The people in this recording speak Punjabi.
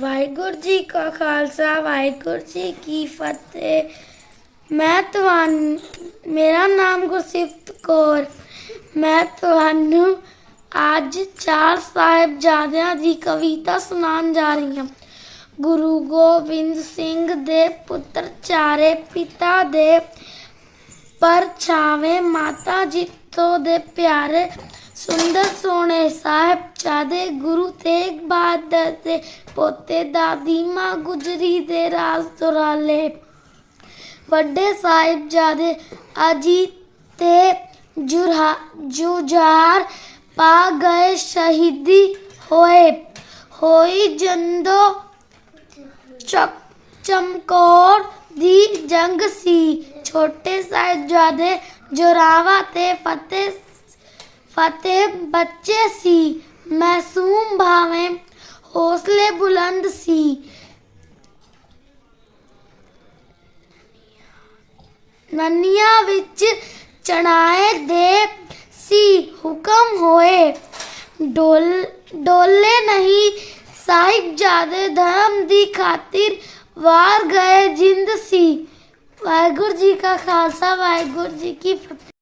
ਵਾਹਿਗੁਰੂ ਜੀ ਕਾ ਖਾਲਸਾ, ਵਾਹਿਗੁਰੂ ਜੀ ਕੀ ਫਤਿਹ। ਮੈਂ ਤੁਹਾਨੂੰ ਮੇਰਾ ਨਾਮ ਗੁਰਸਿਫਤ ਕੌਰ। ਮੈਂ ਤੁਹਾਨੂੰ ਅੱਜ ਚਾਰ ਸਾਹਿਬਜ਼ਾਦਿਆਂ ਦੀ ਕਵਿਤਾ ਸੁਣਾਉਣ ਜਾ ਰਹੀ ਹਾਂ। ਗੁਰੂ ਗੋਬਿੰਦ ਸਿੰਘ ਦੇ ਪੁੱਤਰ ਚਾਰੇ ਪਿਤਾ ਦੇ ਪਰਛਾਵੇਂ ਮਾਤਾ ਜੀਤੋ ਦੇ ਪਿਆਰੇ ਸੁੰਦਰ ਸੋਹਣੇ ਸਾਹਿਬਜ਼ਾਦੇ ਗੁਰੂ ਤੇਗ ਬਹਾਦਰ ਦੇ ਪੋਤੇ ਦਾਦੀ ਮਾਂ ਗੁਜਰੀ ਦੇ ਰਾਜ ਦੁਰਾਲੇ। ਵੱਡੇ ਸਾਹਿਬਜ਼ਾਦੇ ਅਜੀ ਤੇ ਜੁਰਹਾ, ਜੁਝਾਰ ਪਾ ਗਏ ਸ਼ਹੀਦੀ ਹੋਏ। ਹੋਈ ਜੰਦੋ ਚੱਕ ਚਮਕੌਰ ਦੀ ਜੰਗ ਸੀ। ਛੋਟੇ ਸਾਹਿਬਜ਼ਾਦੇ ਜੋਰਾਵਾ ਤੇ ਫਤਿਹ ਫਤਿਹ ਬੱਚੇ ਸੀ ਮਾਸੂਮ ਭਾਵੇਂ ਹੌਸਲੇ ਬੁਲੰਦ ਸੀ ਨੰਨੀਆਂ ਵਿੱਚ ਚਣਾਏ ਦੇ ਸੀ ਹੁਕਮ ਹੋਏ ਡੋਲ ਡੋਲੇ ਨਹੀਂ ਸਾਹਿਬਜ਼ਾਦੇ ਧਰਮ ਦੀ ਖਾਤਰ ਵਾਰ ਗਏ ਜਿੰਦ ਸੀ ਵਾਹਿਗੁਰੂ ਜੀ ਕਾ ਖਾਲਸਾ ਵਾਹਿਗੁਰੂ ਜੀ ਕੀ ਫਤਿਹ